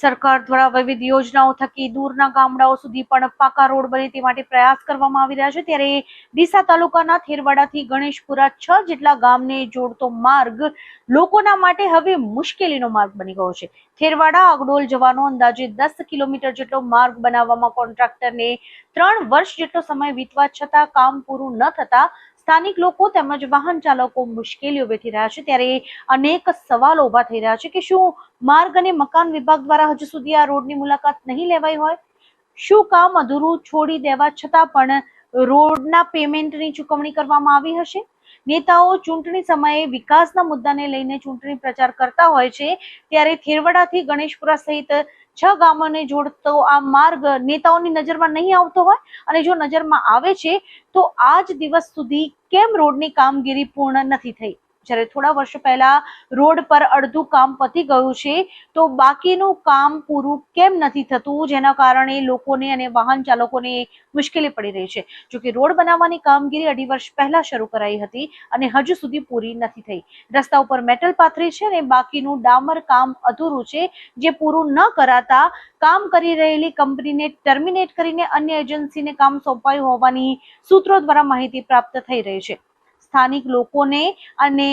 સરકાર દ્વારા વિવિધ યોજનાઓ થકી દૂરના ગામડાઓ સુધી પણ પાકા રોડ બને તે માટે પ્રયાસ કરવામાં આવી રહ્યા છે. ત્યારે ડીસા તાલુકાના થેરવાડાથી ગણેશપુરા છ જેટલા ગામને જોડતો માર્ગ લોકોના માટે હવે મુશ્કેલીનો માર્ગ બની ગયો છે. થેરવાડા આગડોલ જવાનો અંદાજે દસ કિલોમીટર જેટલો માર્ગ બનાવવામાં કોન્ટ્રાક્ટરને ત્રણ વર્ષ જેટલો સમય વીતવા છતાં કામ પૂરું ન થતા સ્થાનિક લોકો તેમજ વાહન ચાલકો મુશ્કેલીઓ વેઠી રહ્યા છે. ત્યારે અનેક સવાલો ઊભા થઈ રહ્યા છે કે શું માર્ગ અને મકાન વિભાગ દ્વારા હજુ સુધી આ રોડની મુલાકાત નહીં લેવાઈ હોય? શું કામ અધૂરું છોડી દેવા છતાં પણ રોડના પેમેન્ટની ચૂકવણી કરવામાં આવી હશે? નેતાઓ ચૂંટણી સમયે વિકાસના મુદ્દાને લઈને ચૂંટણી પ્રચાર કરતા હોય છે. ત્યારે થેરવડાથી ગણેશપુરા સહિત છ ગામોને જોડતો આ માર્ગ નેતાઓની નજરમાં નહીં આવતો હોય અને જો નજરમાં આવે છે, તો આજ દિવસ સુધી કેમ રોડની કામગીરી પૂર્ણ નથી થઈ? જ્યારે થોડા વર્ષો પહેલા રોડ પર અડધું કામ પતી ગયું છે, તો બાકીનું કામ પૂરું કેમ નથી થતું? જેના કારણે લોકોને અને વાહન ચાલકોને મુશ્કેલી પડી રહી છે. જો કે રોડ બનાવવાની કામગીરી અઢી વર્ષ પહેલા શરૂ કરાઈ હતી અને હજુ સુધી પૂરી નથી થઈ. રસ્તા ઉપર મેટલ પાથરી છે અને બાકીનું ડામર કામ અધૂરું છે. જે પૂરું ન કરાતા કામ કરી રહેલી કંપનીને ટર્મિનેટ કરીને અન્ય એજન્સીને કામ સોંપાયું હોવાની સૂત્રો દ્વારા માહિતી પ્રાપ્ત થઈ રહી છે. સ્થાનિક લોકોને અને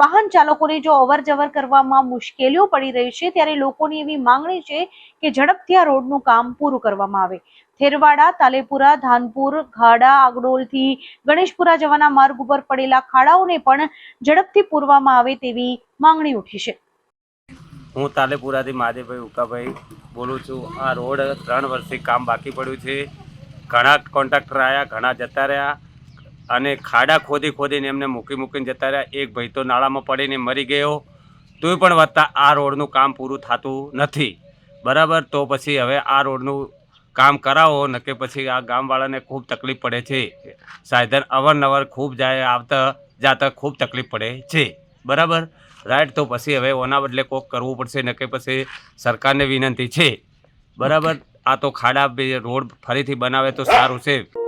વાહન ચાલકોને જો અવર જવર કરવામાં મુશ્કેલીઓ પડી રહી છે, ત્યારે લોકોની એવી માંગણી છે કે ઝડપથી આ રોડનું કામ પૂરું કરવામાં આવે. થેરવાડા, તાલેપુરા, ધાનપુર ઘાડા આગડોલથી ગણેશપુરા જવાના માર્ગ ઉપર પડેલા ખાડાઓને પણ ઝડપથી પૂરવામાં આવે તેવી માંગણી ઉઠી છે. હું તાલેપુરાથી મહાદેવભાઈ ઉકાભાઈ બોલું છું. આ રોડ ત્રણ વર્ષથી કામ બાકી પડ્યું છે. ઘણા કોન્ટ્રાક્ટર આવ્યા ઘણા જતા રહ્યા. અને ખાડા ખોદી ખોદીને એમને મૂકી મૂકીને જતા રહ્યા. એક ભાઈ તો નાળામાં પડીને મરી ગયો. તોય પણ વધતા આ રોડનું કામ પૂરું થતું નથી. બરાબર? તો પછી હવે આ રોડનું કામ કરાવો નકે કે પછી આ ગામવાળાને ખૂબ તકલીફ પડે છે. સાધન અવારનવાર ખૂબ જાય આવતા જાતા ખૂબ તકલીફ પડે છે. બરાબર? રાઈટ તો પછી હવે ઓના બદલે કોક કરવું પડશે નકે કે પછી સરકારને વિનંતી છે. બરાબર? આ તો ખાડા બી રોડ ફરીથી બનાવે તો સારું છે.